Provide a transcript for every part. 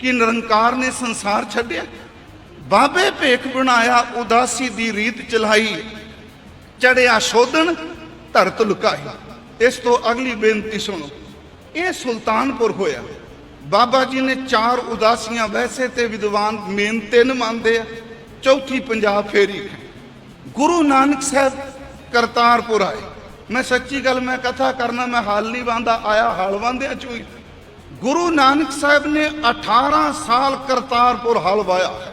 ਕਿ ਨਿਰੰਕਾਰ ਨੇ ਸੰਸਾਰ ਛੱਡਿਆ। ਬਾਬੇ ਭੇਖ ਬਣਾਇਆ, ਉਦਾਸੀ ਦੀ ਰੀਤ ਚਲਾਈ। ਚੜਿਆ ਸ਼ੋਧਨ ਧਰਤ ਲੁਕਾਈ। ਇਸ ਤੋਂ ਅਗਲੀ ਬੇਨਤੀ ਸੁਣੋ। ਇਹ ਸੁਲਤਾਨਪੁਰ ਹੋਇਆ। ਬਾਬਾ ਜੀ ਨੇ ਚਾਰ ਉਦਾਸੀਆਂ ਵੈਸੇ ਤੇ ਵਿਦਵਾਨ ਮੇਨ ਤਿੰਨ ਮੰਨਦੇ ਆ। ਚੌਥੀ ਪੰਜਾਬ ਫੇਰੀ। ਗੁਰੂ ਨਾਨਕ ਸਾਹਿਬ ਕਰਤਾਰਪੁਰ ਆਏ। ਮੈਂ ਸੱਚੀ ਗੱਲ, ਮੈਂ ਕਥਾ ਕਰਨਾ, ਮੈਂ ਹਾਲ ਨਹੀਂ ਬੰਦਾ ਆਇਆ ਹਾਲ ਬੰਦਿਆਂ ਚੋਂ ਹੀ। ਗੁਰੂ ਨਾਨਕ ਸਾਹਿਬ ਨੇ 18 ਸਾਲ ਕਰਤਾਰਪੁਰ ਹਲਵਾਇਆ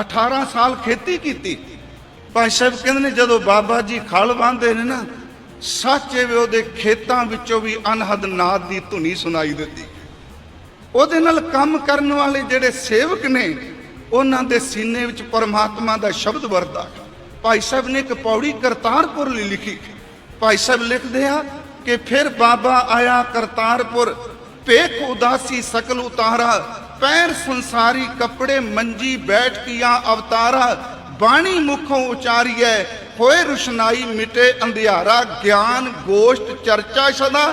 18 ਸਾਲ ਖੇਤੀ ਕੀਤੀ। ਭਾਈ ਸਾਹਿਬ ਕਹਿੰਦੇ ਨੇ ਜਦੋਂ ਬਾਬਾ ਜੀ ਖਲ ਬੰਦੇ ਨੇ ਨਾ, ਸੱਚੇ ਵੇ ਉਹਦੇ ਖੇਤਾਂ ਵਿੱਚੋਂ ਵੀ ਅਨਹਦ ਨਾਦ ਦੀ ਧੁਨੀ ਸੁਣਾਈ ਦਿੱਤੀ। ਉਹਦੇ ਨਾਲ ਕੰਮ ਕਰਨ ਵਾਲੇ ਜਿਹੜੇ ਸੇਵਕ ਨੇ, ਉਹਨਾਂ ਦੇ ਸੀਨੇ ਵਿੱਚ ਪਰਮਾਤਮਾ ਦਾ ਸ਼ਬਦ ਵਰਦਾ ਭਾਈ ਸਾਹਿਬ ਨੇ ਇੱਕ ਪੌੜੀ ਕਰਤਾਰਪੁਰ ਲਈ ਲਿਖੀ। ਭਾਈ ਸਾਹਿਬ ਲਿਖਦੇ ਆ ਕਿ ਫਿਰ ਬਾਬਾ ਆਇਆ ਕਰਤਾਰਪੁਰ ਭੇਖ ਉਦਾਸੀ ਸਕਲ ਉਤਾਰਾ, ਪੈਰ ਸੰਸਾਰੀ ਕੱਪੜੇ ਮੰਜੀ ਬੈਠ ਕੀਆਂ ਅਵਤਾਰਾ, ਬਾਣੀ ਮੁਖੋਂ ਉਚਾਰੀਐ, ਹੋਏ ਰੁਸ਼ਨਾਈ ਮਿਟੇ ਅੰਧਿਆਰਾ, ਗਿਆਨ ਗੋਸ਼ਟ ਚਰਚਾ ਸਦਾ,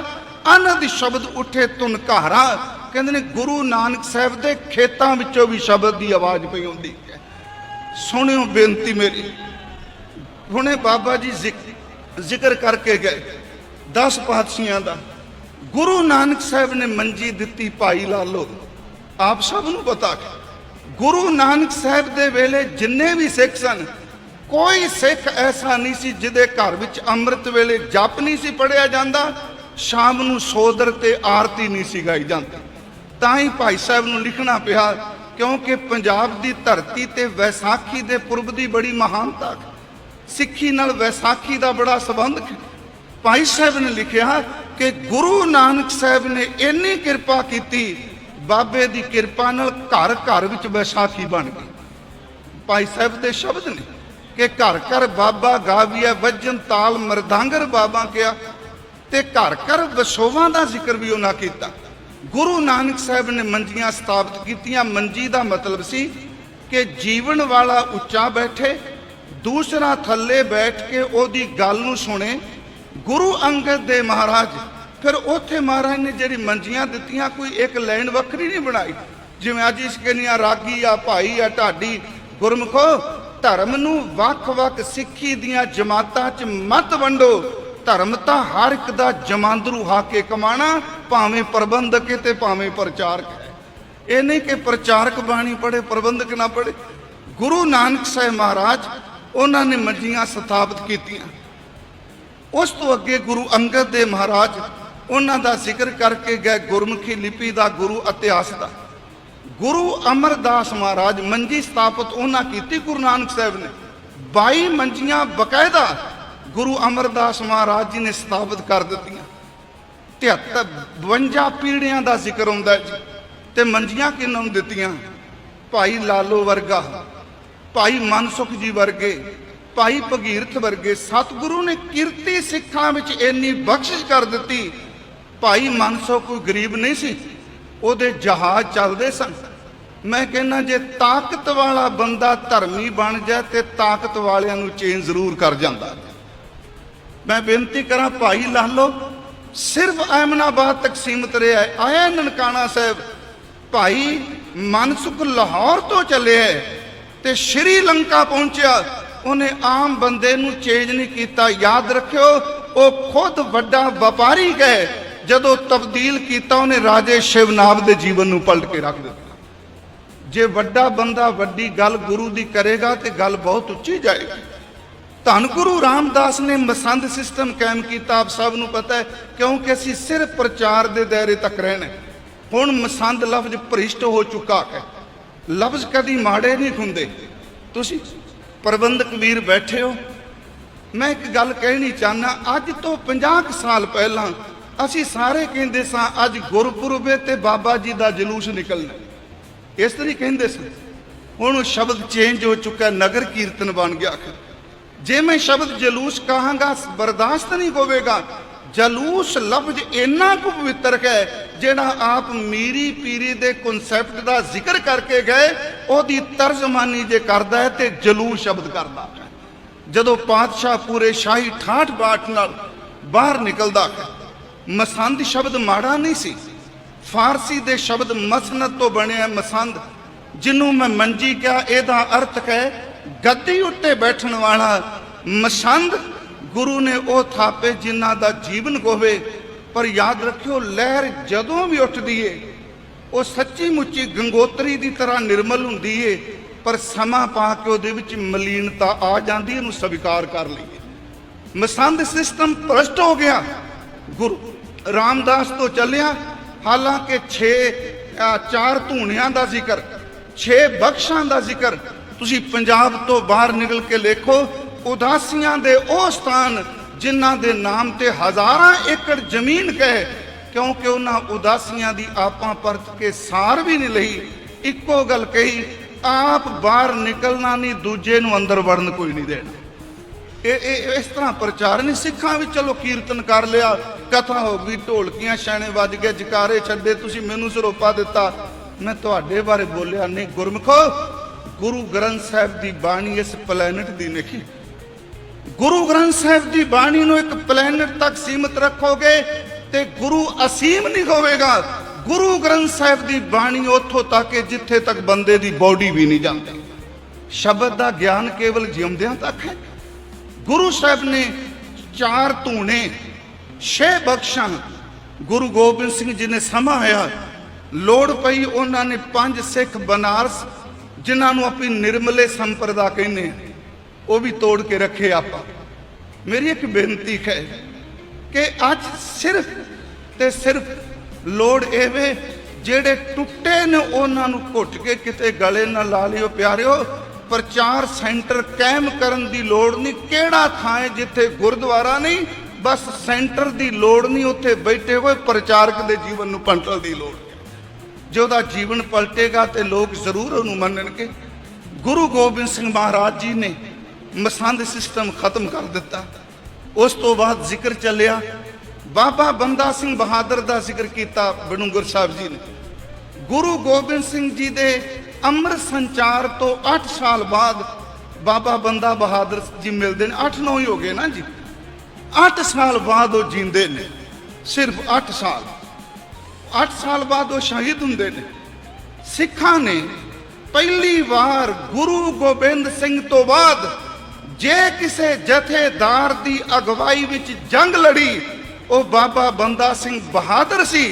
ਅਨੰਦ ਸ਼ਬਦ ਉੱਠੇ ਧੁਨਕਾਰਾ ਕਹਿੰਦੇ ਨੇ ਗੁਰੂ ਨਾਨਕ ਸਾਹਿਬ ਦੇ ਖੇਤਾਂ ਵਿੱਚੋਂ ਵੀ ਸ਼ਬਦ ਦੀ ਆਵਾਜ਼ ਪਈ ਹੁੰਦੀ ਹੈ। ਸੁਣਿਓ ਬੇਨਤੀ ਮੇਰੀ। ਹੁਣੇ ਬਾਬਾ ਜੀ ਜ਼ਿਕਰ ਕਰਕੇ ਗਏ। 10 ਪਾਤਸ਼ੀਆਂ ਦਾ ਗੁਰੂ ਨਾਨਕ ਸਾਹਿਬ ਨੇ ਮੰਜੀ ਦਿੱਤੀ ਭਾਈ ਲਾਲੋ ਆਪ ਸਭ ਨੂੰ ਪਤਾ ਹੈ। ਗੁਰੂ ਨਾਨਕ ਸਾਹਿਬ ਦੇ ਵੇਲੇ ਜਿੰਨੇ ਵੀ ਸਿੱਖ ਸਨ, ਕੋਈ ਸਿੱਖ ਐਸਾ ਨਹੀਂ ਸੀ ਜਿਹਦੇ ਘਰ ਵਿੱਚ ਅੰਮ੍ਰਿਤ ਵੇਲੇ ਜਪ ਨਹੀਂ ਸੀ ਪੜਿਆ ਜਾਂਦਾ, ਸ਼ਾਮ ਨੂੰ ਸੋਦਰ ਤੇ ਆਰਤੀ ਨਹੀਂ ਸੀ ਗਾਈ ਜਾਂਦੀ। ਤਾਂ ਹੀ ਭਾਈ ਸਾਹਿਬ ਨੂੰ ਲਿਖਣਾ ਪਿਆ, ਕਿਉਂਕਿ ਪੰਜਾਬ ਦੀ ਧਰਤੀ ਤੇ ਵੈਸਾਖੀ ਦੇ ਪੁਰਬ ਦੀ ਬੜੀ ਮਹਾਨਤਾ ਸਿੱਖੀ ਨਾਲ ਵੈਸਾਖੀ ਦਾ ਬੜਾ ਸੰਬੰਧ ਹੈ। ਭਾਈ ਸਾਹਿਬ ਨੇ ਲਿਖਿਆ ਕਿ ਗੁਰੂ ਨਾਨਕ ਸਾਹਿਬ ਨੇ ਇੰਨੀ ਕਿਰਪਾ ਕੀਤੀ, ਬਾਬੇ ਦੀ ਕਿਰਪਾ ਨਾਲ ਘਰ ਘਰ ਵਿੱਚ ਵੈਸਾਖੀ ਬਣ ਗਈ। ਭਾਈ ਸਾਹਿਬ ਦੇ ਸ਼ਬਦ ਨੇ ਕਿ ਘਰ ਘਰ ਬਾਬਾ ਗਾਵੀਆ ਵੱਜਨ ਤਾਲ ਮਰਦਾਂਗਰ ਬਾਬਾ ਕਿਹਾ ਤੇ ਘਰ ਘਰ ਵਸੋਵਾਂ ਦਾ ਜ਼ਿਕਰ ਵੀ ਉਹਨਾਂ ਕੀਤਾ। ਗੁਰੂ ਨਾਨਕ ਸਾਹਿਬ ਨੇ ਮੰਜੀਆਂ ਸਥਾਪਿਤ ਕੀਤੀਆਂ। ਮੰਜੀ ਦਾ ਮਤਲਬ ਸੀ ਕਿ ਜੀਵਨ ਵਾਲਾ ਉੱਚਾ ਬੈਠੇ, ਦੂਸਰਾ ਥੱਲੇ ਬੈਠ ਕੇ ਉਹਦੀ ਗੱਲ ਨੂੰ ਸੁਣੇ ਗੁਰੂ ਅੰਗਦ ਦੇ ਮਹਾਰਾਜ, ਫਿਰ ਉੱਥੇ ਮਹਾਰਾਜ ਨੇ ਜਿਹੜੀ ਮੰਜੀਆਂ ਦਿੱਤੀਆਂ, ਕੋਈ ਇੱਕ ਲਾਈਨ ਵੱਖਰੀ ਨਹੀਂ ਬਣਾਈ। ਜਿਵੇਂ ਅੱਜ ਇਸ ਕਹਿੰਦੀਆਂ ਰਾਗੀ ਆ, ਭਾਈ ਆ, ਢਾਡੀ, ਗੁਰਮਖੋ, ਧਰਮ ਨੂੰ ਵੱਖ-ਵੱਖ ਸਿੱਖੀ ਦੀਆਂ ਜਮਾਤਾਂ 'ਚ ਮਤ ਵੰਡੋ। ਧਰਮ ਤਾਂ ਹਰ ਇੱਕ ਦਾ ਜਮਾਂਦਰੂ ਹਾ ਕੇ ਕਮਾਣਾ, ਭਾਵੇਂ ਪ੍ਰਬੰਧਕ ਤੇ ਭਾਵੇਂ ਪ੍ਰਚਾਰਕ ਇਹ ਨਹੀਂ ਕਿ ਪ੍ਰਚਾਰਕ ਬਾਣੀ ਪੜੇ ਪ੍ਰਬੰਧਕ ਨਾ ਪੜੇ ਗੁਰੂ ਨਾਨਕ ਸਾਹਿਬ ਮਹਾਰਾਜ, ਉਹਨਾਂ ਨੇ ਮੰਜੀਆਂ ਸਥਾਪਿਤ ਕੀਤੀਆਂ। ਉਸ ਤੋਂ ਅੱਗੇ ਗੁਰੂ ਅੰਗਦ ਦੇ ਮਹਾਰਾਜ ਉਹਨਾਂ ਦਾ ਜ਼ਿਕਰ ਕਰਕੇ ਗਏ ਗੁਰਮੁਖੀ ਲਿਪੀ ਦਾ ਗੁਰੂ ਇਤਿਹਾਸ ਦਾ। ਗੁਰੂ ਅਮਰਦਾਸ ਮਹਾਰਾਜ ਮੰਜੀ ਸਥਾਪਿਤ ਉਹਨਾਂ ਕੀਤੀ ਗੁਰੂ ਨਾਨਕ ਸਾਹਿਬ ਨੇ। 22 ਮੰਜੀਆਂ ਬਕਾਇਦਾ ਗੁਰੂ ਅਮਰਦਾਸ ਮਹਾਰਾਜ ਜੀ ਨੇ ਸਥਾਪਿਤ ਕਰ ਦਿੱਤੀਆਂ। 73 52 ਪੀੜ੍ਹੀਆਂ ਦਾ ਜ਼ਿਕਰ ਹੁੰਦਾ ਜੀ ਤੇ ਮੰਜੀਆਂ ਕਿਹਨਾਂ ਨੂੰ ਦਿੱਤੀਆਂ? ਭਾਈ ਲਾਲੋ ਵਰਗਾ, ਭਾਈ ਮਨਸੁਖ ਜੀ ਵਰਗੇ ਭਾਈ ਭਗੀਰਥ ਵਰਗੇ ਸਤਿਗੁਰੂ ਨੇ ਕਿਰਤੀ ਸਿੱਖਾਂ ਵਿੱਚ ਇੰਨੀ ਬਖਸ਼ਿਸ਼ ਕਰ ਦਿੱਤੀ, ਭਾਈ ਮਨਸੋ ਕੋਈ ਗਰੀਬ ਨਹੀਂ ਸੀ, ਉਹਦੇ ਜਹਾਜ਼ ਚੱਲਦੇ ਸਨ। ਮੈਂ ਕਹਿੰਦਾ, ਜੇ ਤਾਕਤ ਵਾਲਾ ਬੰਦਾ ਧਰਮੀ ਬਣ ਜਾਏ, ਤੇ ਤਾਕਤ ਵਾਲਿਆਂ ਨੂੰ ਚੇਂਜ ਜ਼ਰੂਰ ਕਰ ਜਾਂਦਾ। ਮੈਂ ਬੇਨਤੀ ਕਰਾਂ, ਭਾਈ ਲਾਲੋ ਸਿਰਫ ਐਮਨਾਬਾਦ ਤੱਕ ਸੀਮਤ ਰਿਹਾ ਹੈ। ਆਇਆ ਨਨਕਾਣਾ ਸਾਹਿਬ, ਭਾਈ ਮਨਸੁਖ ਲਾਹੌਰ ਤੋਂ ਚੱਲਿਆ ਹੈ, ਤੇ ਸ਼੍ਰੀਲੰਕਾ ਪਹੁੰਚਿਆ। ਉਹਨੇ ਆਮ ਬੰਦੇ ਨੂੰ ਚੇਂਜ ਨਹੀਂ ਕੀਤਾ। ਯਾਦ ਰੱਖਿਓ, ਉਹ ਖੁਦ ਵੱਡਾ ਵਪਾਰੀ ਗਏ। ਜਦੋਂ ਤਬਦੀਲ ਕੀਤਾ, ਉਹਨੇ ਰਾਜੇ ਸ਼ਿਵਨਾਬ ਦੇ ਜੀਵਨ ਨੂੰ ਪਲਟ ਕੇ ਰੱਖ ਦਿੱਤਾ। ਜੇ ਵੱਡਾ ਬੰਦਾ ਵੱਡੀ ਗੱਲ ਗੁਰੂ ਦੀ ਕਰੇਗਾ ਤੇ ਗੱਲ ਬਹੁਤ ਉੱਚੀ ਜਾਏਗੀ। ਧੰਨ ਗੁਰੂ ਰਾਮਦਾਸ ਨੇ ਮਸੰਦ ਸਿਸਟਮ ਕਾਇਮ ਕੀਤਾ। ਆਪ ਸਭ ਨੂੰ ਪਤਾ ਹੈ, ਕਿਉਂਕਿ ਅਸੀਂ ਸਿਰਫ ਪ੍ਰਚਾਰ ਦੇ ਦਾਇਰੇ ਤੱਕ ਰਹਿਣਾ ਹੁਣ ਮਸੰਦ ਲਫ਼ਜ਼ ਭ੍ਰਿਸ਼ਟ ਹੋ ਚੁੱਕਾ ਹੈ। ਲਫ਼ਜ਼ ਕਦੀ ਮਾੜੇ ਨਹੀਂ ਹੁੰਦੇ। ਤੁਸੀਂ ਪ੍ਰਬੰਧਕ ਵੀਰ ਬੈਠੇ ਹੋ। ਮੈਂ ਇੱਕ ਗੱਲ ਕਹਿਣੀ ਚਾਹਨਾ ਅੱਜ ਤੋਂ 50 ਕੁ ਸਾਲ ਪਹਿਲਾਂ ਅਸੀਂ ਸਾਰੇ ਕਹਿੰਦੇ ਸਾਂ, ਅੱਜ ਗੁਰਪੁਰਬ ਤੇ ਬਾਬਾ ਜੀ ਦਾ ਜਲੂਸ ਨਿਕਲਣਾ ਇਸ ਤਰੀ ਕਹਿੰਦੇ ਸਨ। ਹੁਣ ਉਹ ਸ਼ਬਦ ਚੇਂਜ ਹੋ ਚੁੱਕਾ ਨਗਰ ਕੀਰਤਨ ਬਣ ਗਿਆ। ਜੇ ਮੈਂ ਸ਼ਬਦ ਜਲੂਸ ਕਹਾਂਗਾ, ਬਰਦਾਸ਼ਤ ਨਹੀਂ ਹੋਵੇਗਾ ਜਲੂਸ ਲਫ਼ਜ਼ ਇੰਨਾ ਕੁ ਪਵਿੱਤਰ ਹੈ, ਜਿਹੜਾ ਆਪ ਮੀਰੀ ਪੀਰੀ ਦੇ ਕਨਸੈਪਟ ਦਾ ਜ਼ਿਕਰ ਕਰਕੇ ਗਏ, ਉਹਦੀ ਤਰਜਮਾਨੀ ਜੇ ਕਰਦਾ ਹੈ ਤੇ ਜਲੂਸ ਸ਼ਬਦ ਕਰਦਾ ਹੈ। ਜਦੋਂ ਪਾਤਸ਼ਾਹ ਪੂਰੇ ਸ਼ਾਹੀ ਠਾਠ ਬਾਠ ਨਾਲ ਬਾਹਰ ਨਿਕਲਦਾ ਹੈ, ਮਸੰਦ ਸ਼ਬਦ ਮਾੜਾ ਨਹੀਂ ਸੀ। ਫਾਰਸੀ ਦੇ ਸ਼ਬਦ ਮਸਨਦ ਤੋਂ ਬਣਿਆ ਮਸੰਦ ਜਿਹਨੂੰ ਮੈਂ ਮੰਜੀ ਕਿਹਾ, ਇਹਦਾ ਅਰਥ ਹੈ ਗੱਦੀ ਉੱਤੇ ਬੈਠਣ ਵਾਲਾ ਮਸੰਦ ਗੁਰੂ ਨੇ ਉਹ ਥਾਪੇ ਜਿਨ੍ਹਾਂ ਦਾ ਜੀਵਨ ਹੋਵੇ ਪਰ ਯਾਦ ਰੱਖਿਓ ਲਹਿਰ ਜਦੋਂ ਵੀ ਉੱਠਦੀ ਏ, ਉਹ ਸੱਚੀ ਮੁੱਚੀ ਗੰਗੋਤਰੀ ਦੀ ਤਰ੍ਹਾਂ ਨਿਰਮਲ ਹੁੰਦੀ ਏ, ਪਰ ਸਮਾਂ ਪਾ ਕੇ ਉਹਦੇ ਵਿੱਚ ਮਲੀਨਤਾ ਆ ਜਾਂਦੀ ਇਹਨੂੰ ਸਵੀਕਾਰ ਕਰ ਲਈਏ। ਮਸੰਦ ਸਿਸਟਮ ਭ੍ਰਸ਼ਟ ਹੋ ਗਿਆ। ਗੁਰੂ ਰਾਮਦਾਸ ਤੋਂ ਚੱਲਿਆ, ਹਾਲਾਂਕਿ 6 ਚਾਰ ਧੂਣਿਆਂ ਦਾ ਜ਼ਿਕਰ 6 ਬਖਸ਼ਾਂ ਦਾ ਜ਼ਿਕਰ, ਤੁਸੀਂ ਪੰਜਾਬ ਤੋਂ ਬਾਹਰ ਨਿਕਲ ਕੇ ਦੇਖੋ ਉਦਾਸੀਆਂ ਦੇ ਉਹ ਸਥਾਨ ਜਿਨ੍ਹਾਂ ਦੇ ਨਾਮ ਤੇ ਹਜ਼ਾਰਾਂ ਏਕੜ ਜ਼ਮੀਨ ਕਹੇ ਕਿਉਂਕਿ ਉਹਨਾਂ ਉਦਾਸੀਆਂ ਦੀ ਆਪਾਂ ਪਰਤ ਕੇ ਸਾਰ ਵੀ ਨਹੀਂ ਲਈ। ਇੱਕੋ ਗੱਲ ਕਹੀ, ਆਪ ਬਾਹਰ ਨਿਕਲਣਾ ਨਹੀਂ, ਦੂਜੇ ਨੂੰ ਅੰਦਰ ਵੜਨ ਕੋਈ ਨਹੀਂ ਦੇਣਾ। ਇਹ ਇਹ ਇਸ ਤਰ੍ਹਾਂ ਪ੍ਰਚਾਰ ਨਹੀਂ, ਸਿੱਖਾਂ ਵੀ ਚਲੋ ਕੀਰਤਨ ਕਰ ਲਿਆ, ਕਥਾ ਹੋ ਗਈ, ਢੋਲਕੀਆਂ ਛਾਣੇ ਵੱਜ ਗਏ, ਜਕਾਰੇ ਛੱਡੇ, ਤੁਸੀਂ ਮੈਨੂੰ ਸਰੋਪਾ ਦਿੱਤਾ। ਮੈਂ ਤੁਹਾਡੇ ਬਾਰੇ ਬੋਲਿਆ ਨਹੀਂ, ਗੁਰਮਖੋ, ਗੁਰੂ ਗ੍ਰੰਥ ਸਾਹਿਬ ਦੀ ਬਾਣੀ ਇਸ ਪਲੈਨਟ ਦੀ ਨਹੀਂ। ਗੁਰੂ ਗ੍ਰੰਥ ਸਾਹਿਬ ਦੀ ਬਾਣੀ ਨੂੰ ਇੱਕ ਪਲੈਨਟ ਤੱਕ ਸੀਮਿਤ ਰੱਖੋਗੇ ਤੇ ਗੁਰੂ ਅਸੀਮ ਨਹੀਂ ਹੋਵੇਗਾ। ਗੁਰੂ ਗ੍ਰੰਥ ਸਾਹਿਬ ਦੀ ਬਾਣੀ ਉੱਥੋਂ ਤੱਕ ਜਿੱਥੇ ਤੱਕ ਬੰਦੇ ਦੀ ਬਾਡੀ ਵੀ ਨਹੀਂ ਜਾਂਦੀ। ਸ਼ਬਦ ਦਾ ਗਿਆਨ ਕੇਵਲ ਜਿਉਂਦਿਆਂ ਤੱਕ ਹੈ। ਗੁਰੂ ਸਾਹਿਬ ਨੇ ਚਾਰ ਧੂਣੇ ਛੇ ਬਖਸ਼ਾਂ ਗੁਰੂ ਗੋਬਿੰਦ ਸਿੰਘ ਜੀ ਨੇ ਸਮਾਇਆ ਲੋੜ ਪਈ ਉਹਨਾਂ ਨੇ ਪੰਜ ਸਿੱਖ ਬਨਾਰਸ ਜਿਨ੍ਹਾਂ ਨੂੰ ਆਪਣੀ ਨਿਰਮਲੇ ਸੰਪਰਦਾ ਕਹਿੰਦੇ ਆ, ਉਹ ਵੀ ਤੋੜ ਕੇ ਰੱਖੇ ਆਪਾਂ। ਮੇਰੀ ਇੱਕ ਬੇਨਤੀ ਹੈ ਕਿ ਅੱਜ ਸਿਰਫ ਤੇ ਸਿਰਫ ਲੋੜ ਇਹ ਵੇ ਜਿਹੜੇ ਟੁੱਟੇ ਨੇ ਉਹਨਾਂ ਨੂੰ ਘੁੱਟ ਕੇ ਕਿਤੇ ਗਲੇ ਨਾਲ ਲਾ ਲਿਓ ਪਿਆਰਿਓ। ਪ੍ਰਚਾਰ ਸੈਂਟਰ ਕਾਇਮ ਕਰਨ ਦੀ ਲੋੜ ਨਹੀਂ। ਕਿਹੜਾ ਥਾਂ ਹੈ ਜਿੱਥੇ ਗੁਰਦੁਆਰਾ ਨਹੀਂ? ਬਸ ਸੈਂਟਰ ਦੀ ਲੋੜ ਨਹੀਂ, ਉੱਥੇ ਬੈਠੇ ਹੋਏ ਪ੍ਰਚਾਰਕ ਦੇ ਜੀਵਨ ਨੂੰ ਪਲਟਣ ਦੀ ਲੋੜ। ਜੇ ਉਹਦਾ ਜੀਵਨ ਪਲਟੇਗਾ ਤੇ ਲੋਕ ਜ਼ਰੂਰ ਉਹਨੂੰ ਮੰਨਣਗੇ। ਗੁਰੂ ਗੋਬਿੰਦ ਸਿੰਘ ਮਹਾਰਾਜ ਜੀ ਨੇ ਮਸੰਦ ਸਿਸਟਮ ਖਤਮ ਕਰ ਦਿੱਤਾ। ਉਸ ਤੋਂ ਬਾਅਦ ਜ਼ਿਕਰ ਚੱਲਿਆ, ਬਾਬਾ ਬੰਦਾ ਸਿੰਘ ਬਹਾਦਰ ਦਾ ਜ਼ਿਕਰ ਕੀਤਾ ਬਨੂਗਰ ਸਾਹਿਬ ਜੀ ਨੇ। ਗੁਰੂ ਗੋਬਿੰਦ ਸਿੰਘ ਜੀ ਦੇ ਅੰਮ੍ਰਿਤ ਸੰਚਾਰ ਤੋਂ 8 ਸਾਲ ਬਾਅਦ ਬਾਬਾ ਬੰਦਾ ਬਹਾਦਰ ਜੀ ਮਿਲਦੇ ਨੇ। 8-9 ਹੀ ਹੋ ਗਏ ਨਾ ਜੀ। 8 ਸਾਲ ਬਾਅਦ ਉਹ ਜਿੰਦੇ ਨੇ। ਸਿਰਫ 8 ਸਾਲ। 8 ਸਾਲ ਬਾਅਦ ਉਹ ਸ਼ਹੀਦ ਹੁੰਦੇ ਨੇ। ਸਿੱਖਾਂ ਨੇ ਪਹਿਲੀ ਵਾਰ ਗੁਰੂ ਗੋਬਿੰਦ ਸਿੰਘ ਤੋਂ ਬਾਅਦ ਜੇ ਕਿਸੇ ਜਥੇਦਾਰ ਦੀ ਅਗਵਾਈ ਵਿੱਚ ਜੰਗ ਲੜੀ, ਉਹ ਬਾਬਾ ਬੰਦਾ ਸਿੰਘ ਬਹਾਦਰ ਸੀ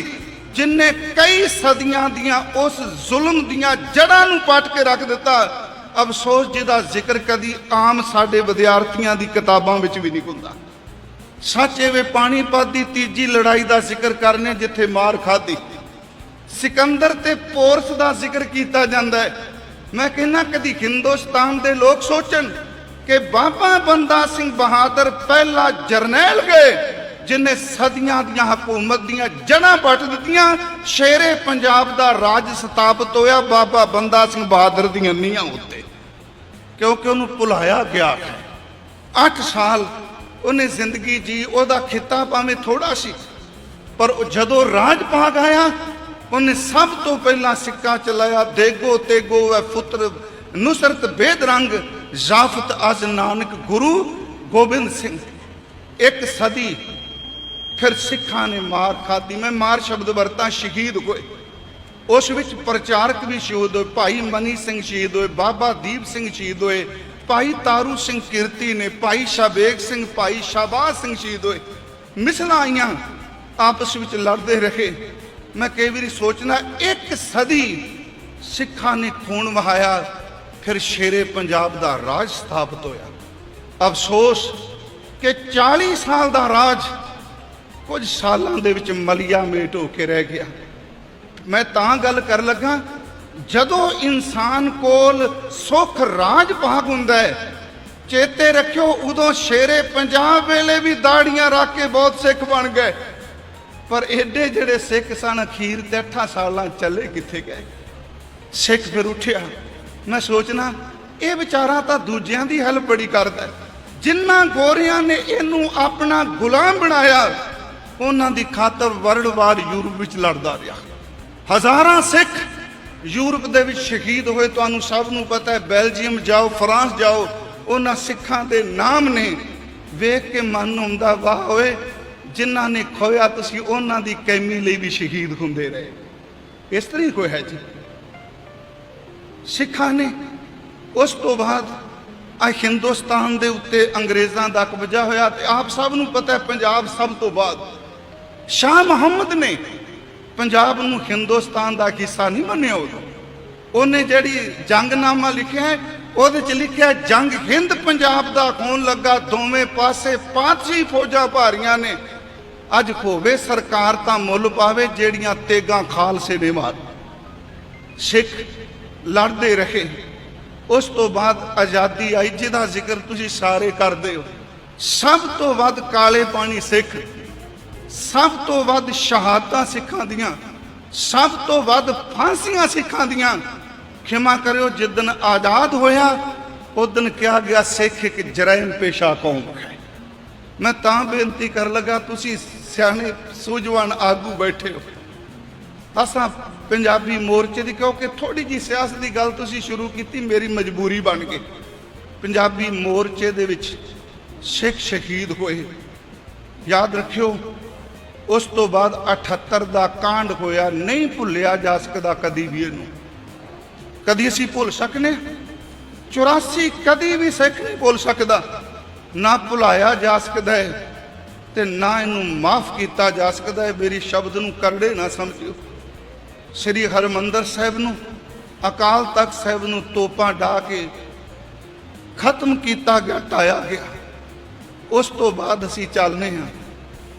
ਜਿਨਨੇ ਕਈ ਸਦੀਆਂ ਦੀਆਂ ਉਸ ਜ਼ੁਲਮ ਦੀਆਂ ਜੜ੍ਹਾਂ ਨੂੰ ਪੱਟ ਕੇ ਰੱਖ ਦਿੱਤਾ। ਅਫਸੋਸ ਜਿਹਦਾ ਜ਼ਿਕਰ ਕਦੀ ਆਮ ਸਾਡੇ ਵਿਦਿਆਰਥੀਆਂ ਦੀ ਕਿਤਾਬਾਂ ਵਿੱਚ ਵੀ ਨਹੀਂ ਹੁੰਦਾ। ਸੱਚ ਇਹ ਪਾਣੀਪਤ ਦੀ ਤੀਜੀ ਲੜਾਈ ਦਾ ਜ਼ਿਕਰ ਕਰਨੇ ਜਿੱਥੇ ਮਾਰ ਖਾਧੀ। ਸਿਕੰਦਰ ਤੇ ਪੋਰਸ ਦਾ ਜ਼ਿਕਰ ਕੀਤਾ ਜਾਂਦਾ ਹੈ। ਮੈਂ ਕਹਿੰਦਾ ਕਦੀ ਹਿੰਦੁਸਤਾਨ ਦੇ ਲੋਕ ਸੋਚਣ ਕਿ ਬਾਬਾ ਬੰਦਾ ਸਿੰਘ ਬਹਾਦਰ ਪਹਿਲਾ ਜਰਨੈਲ ਗਏ, ਜਿਨੇ ਸਦੀਆਂ ਦੀਆਂ ਹਕੂਮਤ ਦੀਆਂ ਜੜ੍ਹਾਂ ਪੱਟ ਦਿੱਤੀਆਂ, ਸ਼ੇਰੇ ਪੰਜਾਬ ਦਾ ਰਾਜ ਸਥਾਪਿਤ ਹੋਇਆ ਬਾਬਾ ਬੰਦਾ ਸਿੰਘ ਬਹਾਦਰ ਦੀਆਂ ਨੀਹਾਂ ਉੱਤੇ। ਕਿਉਂਕਿ ਉਹਨੂੰ ਭੁਲਾਇਆ ਗਿਆ ਹੈ। 8 ਸਾਲ ਉਹਨੇ ਜ਼ਿੰਦਗੀ ਜੀ, ਉਹਦਾ ਖਿੱਤਾ ਭਾਵੇਂ ਥੋੜਾ ਸੀ, ਪਰ ਉਹ ਜਦੋਂ ਰਾਜ ਭਾਗ ਆਇਆ, ਉਹਨੇ ਸਭ ਤੋਂ ਪਹਿਲਾਂ ਸਿੱਕਾ ਚਲਾਇਆ ਦੇਗੋ ਤੇਗੋ ਵੈ ਪੁੱਤਰ ਨੁਸਰਤ ਬੇਦ ਰੰਗ ਜ਼ਾਫਤ ਅਜ ਨਾਨਕ ਗੁਰੂ ਗੋਬਿੰਦ ਸਿੰਘ। ਇੱਕ ਸਦੀ ਫਿਰ ਸਿੱਖਾਂ ਨੇ ਮਾਰ ਖਾਦੀ ਮੈਂ ਮਾਰ ਸ਼ਬਦ ਵਰਤਾਂ, ਸ਼ਹੀਦ ਹੋਏ। ਉਸ ਵਿੱਚ ਪ੍ਰਚਾਰਕ ਵੀ ਸ਼ਹੀਦ ਹੋਏ। ਭਾਈ ਮਨੀ ਸਿੰਘ ਸ਼ਹੀਦ ਹੋਏ, ਬਾਬਾ ਦੀਪ ਸਿੰਘ ਸ਼ਹੀਦ ਹੋਏ, ਭਾਈ ਤਾਰੂ ਸਿੰਘ ਕੀਰਤੀ ਨੇ, ਭਾਈ ਸ਼ਾਬੇਗ ਸਿੰਘ, ਭਾਈ ਸ਼ਾਬਾਜ਼ ਸਿੰਘ ਸ਼ਹੀਦ ਹੋਏ। ਮਿਸਲਾਂ ਆਈਆਂ, ਆਪਸ ਵਿੱਚ ਲੜਦੇ ਰਹੇ। ਮੈਂ ਕਈ ਵਾਰੀ ਸੋਚਣਾ ਇੱਕ ਸਦੀ ਸਿੱਖਾਂ ਨੇ ਖੂਨ ਵਹਾਇਆ ਫਿਰ ਸ਼ੇਰੇ ਪੰਜਾਬ ਦਾ ਰਾਜ ਸਥਾਪਿਤ ਹੋਇਆ। ਅਫਸੋਸ ਕਿ 40 ਸਾਲ ਦਾ ਰਾਜ ਕੁਝ ਸਾਲਾਂ ਦੇ ਵਿੱਚ ਮਲਿਆ ਮੇਟ ਹੋ ਕੇ ਰਹਿ ਗਿਆ। ਮੈਂ ਤਾਂ ਗੱਲ ਕਰ ਲੱਗਾ, ਜਦੋਂ ਇਨਸਾਨ ਕੋਲ ਸੁਖ ਰਾਜ ਭਾਗ ਹੁੰਦਾ ਹੈ, ਚੇਤੇ ਰੱਖਿਓ ਉਦੋਂ ਸ਼ੇਰੇ ਪੰਜਾਬ ਵੇਲੇ ਵੀ ਦਾੜੀਆਂ ਰੱਖ ਕੇ ਬਹੁਤ ਸਿੱਖ ਬਣ ਗਏ। ਪਰ ਐਡੇ ਜਿਹੜੇ ਸਿੱਖ ਸਨ, ਅਖੀਰ ਤੇ 8 ਸਾਲਾਂ ਚੱਲੇ ਕਿੱਥੇ ਗਏ? ਸਿੱਖ ਫਿਰ ਉੱਠਿਆ। ਮੈਂ ਸੋਚਣਾ, ਇਹ ਵਿਚਾਰਾ ਤਾਂ ਦੂਜਿਆਂ ਦੀ ਹੈਲਪ ਬੜੀ ਕਰਦਾ ਜਿਨ੍ਹਾਂ ਗੋਰਿਆਂ ਨੇ ਇਹਨੂੰ ਆਪਣਾ ਗੁਲਾਮ ਬਣਾਇਆ, ਉਹਨਾਂ ਦੀ ਖਾਤਰ ਵਰਲਡ ਵਾਰ ਯੂਰਪ ਵਿੱਚ ਲੜਦਾ ਰਿਹਾ। ਹਜ਼ਾਰਾਂ ਸਿੱਖ ਯੂਰਪ ਦੇ ਵਿੱਚ ਸ਼ਹੀਦ ਹੋਏ, ਤੁਹਾਨੂੰ ਸਭ ਨੂੰ ਪਤਾ ਹੈ, ਬੈਲਜੀਅਮ ਜਾਓ, ਫਰਾਂਸ ਜਾਓ, ਉਹਨਾਂ ਸਿੱਖਾਂ ਦੇ ਨਾਮ ਨੇ ਵੇਖ ਕੇ ਮਨ ਨੂੰ ਹੁੰਦਾ, ਵਾਹ ਓਏ, ਜਿਨ੍ਹਾਂ ਨੇ ਖੋਇਆ, ਤੁਸੀਂ ਉਹਨਾਂ ਦੀ ਕੈਮੀ ਲਈ ਵੀ ਸ਼ਹੀਦ ਹੁੰਦੇ ਰਹੇ। ਇਸ ਤਰ੍ਹਾਂ ਹੀ ਕੋਈ ਹੈ ਜੀ। ਸਿੱਖਾਂ ਨੇ। ਉਸ ਤੋਂ ਬਾਅਦ ਆ ਹਿੰਦੁਸਤਾਨ ਦੇ ਉੱਤੇ ਅੰਗਰੇਜ਼ਾਂ ਦਾ ਕਬਜ਼ਾ ਹੋਇਆ ਤੇ ਆਪ ਸਭ ਨੂੰ ਪਤਾ ਹੈ ਪੰਜਾਬ ਸਭ ਤੋਂ ਬਾਅਦ ਸ਼ਾਹ ਮੁਹੰਮਦ ਨੇ ਪੰਜਾਬ ਨੂੰ ਹਿੰਦੁਸਤਾਨ ਦਾ ਹਿੱਸਾ ਨਹੀਂ ਮੰਨਿਆ ਉਦੋਂ। ਉਹਨੇ ਜਿਹੜੀ ਜੰਗਨਾਮਾ ਲਿਖਿਆ ਹੈ, ਉਹਦੇ ਚ ਲਿਖਿਆ ਜੰਗ ਹਿੰਦ ਪੰਜਾਬ ਦਾ ਹੋਣ ਲੱਗਾ, ਦੋਵੇਂ ਪਾਸੇ ਪਾਤਸ਼ੀ ਫੌਜਾਂ ਭਾਰੀਆਂ ਨੇ। ਅੱਜ ਹੋਵੇ ਸਰਕਾਰ ਤਾਂ ਮੁੱਲ ਪਾਵੇ, ਜਿਹੜੀਆਂ ਤੇਗਾਂ ਖਾਲਸੇ ਨੇ ਮਾਰ ਸਿੱਖ ਲੜਦੇ ਰਹੇ। ਉਸ ਤੋਂ ਬਾਅਦ ਆਜ਼ਾਦੀ ਆਈ, ਜਿਹਦਾ ਜ਼ਿਕਰ ਤੁਸੀਂ ਸਾਰੇ ਕਰਦੇ ਹੋ। ਸਭ ਤੋਂ ਵੱਧ ਕਾਲੇ ਪਾਣੀ ਸਿੱਖ, ਸਭ ਤੋਂ ਵੱਧ ਸ਼ਹਾਦਤਾਂ ਸਿੱਖਾਂ ਦੀਆਂ, ਸਭ ਤੋਂ ਵੱਧ ਫਾਂਸੀਆਂ ਸਿੱਖਾਂ ਦੀਆਂ। ਖਿਮਾ ਕਰਿਓ ਜਿੱਦਨ ਆਜ਼ਾਦ ਹੋਇਆ ਉਦਨ ਕਿਹਾ ਗਿਆ, ਸਿੱਖ ਇੱਕ ਜਰਾਇਮ ਪੇਸ਼ਾ ਕੌਮ ਹੈ। ਮੈਂ ਤਾਂ ਬੇਨਤੀ ਕਰ ਲਗਾ, ਤੁਸੀਂ ਸਿਆਣੇ ਸੂਝਵਾਨ ਆਗੂ ਬੈਠੇ ਹੋ। ਅਸਾਂ ਪੰਜਾਬੀ ਮੋਰਚੇ ਦੀ, ਕਿਉਂਕਿ ਥੋੜੀ ਜੀ ਸਿਆਸਤ ਦੀ ਗੱਲ ਤੁਸੀਂ ਸ਼ੁਰੂ ਕੀਤੀ, ਮੇਰੀ ਮਜਬੂਰੀ ਬਣ ਕੇ ਪੰਜਾਬੀ ਮੋਰਚੇ ਦੇ ਵਿੱਚ ਸਿੱਖ ਸ਼ਹੀਦ ਹੋਏ। ਯਾਦ ਰੱਖਿਓ, ਉਸ ਤੋਂ ਬਾਅਦ 78 ਦਾ ਕਾਂਡ ਹੋਇਆ, ਨਹੀਂ ਭੁੱਲਿਆ ਜਾ ਸਕਦਾ ਕਦੀ ਵੀ ਇਹਨੂੰ। ਕਦੀ ਅਸੀਂ ਭੁੱਲ ਸਕਨੇ 84 ਕਦੀ ਵੀ ਸਿੱਖ ਨਹੀਂ ਭੁੱਲ ਸਕਦਾ। ਨਾ ਭੁਲਾਇਆ ਜਾ ਸਕਦਾ ਹੈ ਤੇ ਨਾ ਇਹਨੂੰ ਮਾਫ ਕੀਤਾ ਜਾ ਸਕਦਾ ਹੈ। ਮੇਰੀ ਸ਼ਬਦ ਨੂੰ ਕਰੜੇ ਨਾ ਸਮਝਿਓ। ਸ੍ਰੀ ਹਰਮੰਦਰ ਸਾਹਿਬ ਨੂੰ, ਅਕਾਲ ਤਖਤ ਸਾਹਿਬ ਨੂੰ ਤੋਪਾਂ ਢਾ ਕੇ ਖਤਮ ਕੀਤਾ ਗਿਆ ਟਾਇਆ ਗਿਆ। ਉਸ ਤੋਂ ਬਾਅਦ ਅਸੀਂ ਚੱਲਨੇ ਹਾਂ।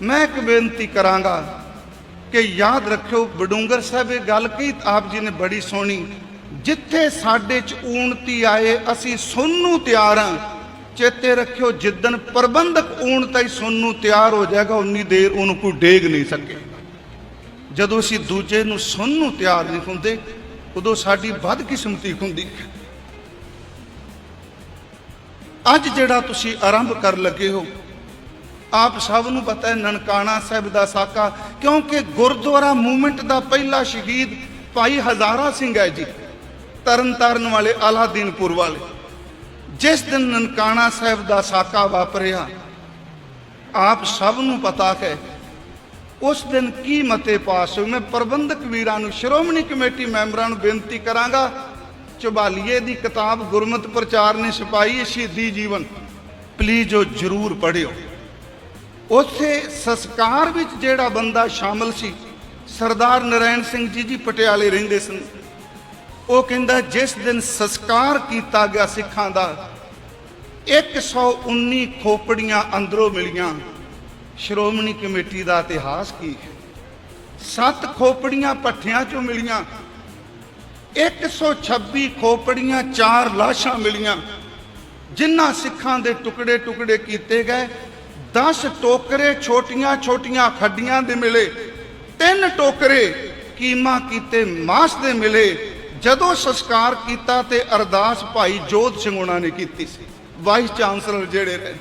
ਮੈਂ ਇੱਕ ਬੇਨਤੀ ਕਰਾਂਗਾ ਕਿ ਯਾਦ ਰੱਖਿਓ ਬਡੂੰਗਰ ਸਾਹਿਬ ਇਹ ਗੱਲ ਕਹੀ, ਆਪ ਜੀ ਨੇ ਬੜੀ ਸੋਹਣੀ, ਜਿੱਥੇ ਸਾਡੇ ਚ ਊਣਤੀ ਆਏ, ਅਸੀਂ ਸੁਣਨ ਨੂੰ ਤਿਆਰ ਹਾਂ। ਚੇਤੇ ਰੱਖਿਓ ਜਿੱਦਨ ਪ੍ਰਬੰਧਕ ਊਣਤਾ ਹੀ ਸੁਣਨ ਨੂੰ ਤਿਆਰ ਹੋ ਜਾਏਗਾ, ਉਨੀ ਦੇਰ ਉਹਨੂੰ ਕੋਈ ਡੇਗ ਨਹੀਂ ਸਕੇ। ਜਦੋਂ ਅਸੀਂ ਦੂਜੇ ਨੂੰ ਸੁਣਨ ਨੂੰ ਤਿਆਰ ਨਹੀਂ ਹੁੰਦੇ, ਉਦੋਂ ਸਾਡੀ ਵੱਧ ਹੁੰਦੀ ਹੈ। ਅੱਜ ਜਿਹੜਾ ਤੁਸੀਂ ਆਰੰਭ ਕਰਨ ਲੱਗੇ ਹੋ, ਆਪ ਸਭ ਨੂੰ ਪਤਾ ਹੈ ਨਨਕਾਣਾ ਸਾਹਿਬ ਦਾ ਸਾਕਾ, ਕਿਉਂਕਿ ਗੁਰਦੁਆਰਾ ਮੂਵਮੈਂਟ ਦਾ ਪਹਿਲਾ ਸ਼ਹੀਦ ਭਾਈ ਹਜ਼ਾਰਾ ਸਿੰਘ ਹੈ ਜੀ ਤਰਨ ਤਾਰਨ ਵਾਲੇ ਆਲਾਦੀਨਪੁਰ ਵਾਲੇ। ਜਿਸ ਦਿਨ ਨਨਕਾਣਾ ਸਾਹਿਬ ਦਾ ਸਾਕਾ ਵਾਪਰਿਆ, ਆਪ ਸਭ ਨੂੰ ਪਤਾ ਹੈ ਉਸ ਦਿਨ ਕੀ ਮਤੇ ਪਾਸ ਹੋਏ? ਮੈਂ ਪ੍ਰਬੰਧਕ ਵੀਰਾਂ ਨੂੰ, ਸ਼੍ਰੋਮਣੀ ਕਮੇਟੀ ਮੈਂਬਰਾਂ ਨੂੰ ਬੇਨਤੀ ਕਰਾਂਗਾ, ਚੁਬਾਲੀਏ ਦੀ ਕਿਤਾਬ ਗੁਰਮਤ ਪ੍ਰਚਾਰ ਨੇ ਛਪਾਈ ਸ਼ਹੀਦੀ ਜੀਵਨ ਪਲੀਜ਼ ਉਹ ਜਰੂਰ ਪੜ੍ਹਿਓ। ਉੱਥੇ ਸੰਸਕਾਰ ਵਿੱਚ ਜਿਹੜਾ ਬੰਦਾ ਸ਼ਾਮਲ ਸੀ, ਸਰਦਾਰ ਨਰੈਣ ਸਿੰਘ ਜੀ ਜੀ ਪਟਿਆਲੇ ਰਹਿੰਦੇ ਸਨ। ਉਹ ਕਹਿੰਦਾ, ਜਿਸ ਦਿਨ ਸੰਸਕਾਰ ਕੀਤਾ ਗਿਆ ਸਿੱਖਾਂ ਦਾ 119 ਖੋਪੜੀਆਂ ਅੰਦਰੋਂ ਮਿਲੀਆਂ। ਸ਼੍ਰੋਮਣੀ ਕਮੇਟੀ ਦਾ ਇਤਿਹਾਸ ਕੀ ਹੈ? ਸੱਤ ਖੋਪੜੀਆਂ ਪੱਠਿਆਂ ਚੋਂ ਮਿਲੀਆਂ 126 ਖੋਪੜੀਆਂ, ਚਾਰ ਲਾਸ਼ਾਂ ਮਿਲੀਆਂ। ਜਿਨ੍ਹਾਂ ਸਿੱਖਾਂ ਦੇ ਟੁਕੜੇ ਟੁਕੜੇ ਕੀਤੇ ਗਏ 10 ਟੋਕਰੇ ਛੋਟੀਆਂ ਛੋਟੀਆਂ ਖੱਡੀਆਂ ਦੇ ਮਿਲੇ, ਤਿੰਨ ਟੋਕਰੇ ਕੀਮਾ ਕੀਤੇ ਮਾਸ ਦੇ ਮਿਲੇ। ਜਦੋਂ ਸੰਸਕਾਰ ਕੀਤਾ ਤੇ ਅਰਦਾਸ ਭਾਈ ਜੋਧ ਸਿੰਘ ਉਹਨਾਂ ਨੇ ਕੀਤੀ ਸੀ। ਵਾਈਸ ਚਾਂਸਲਰ ਜਿਹੜੇ ਰਹੇ।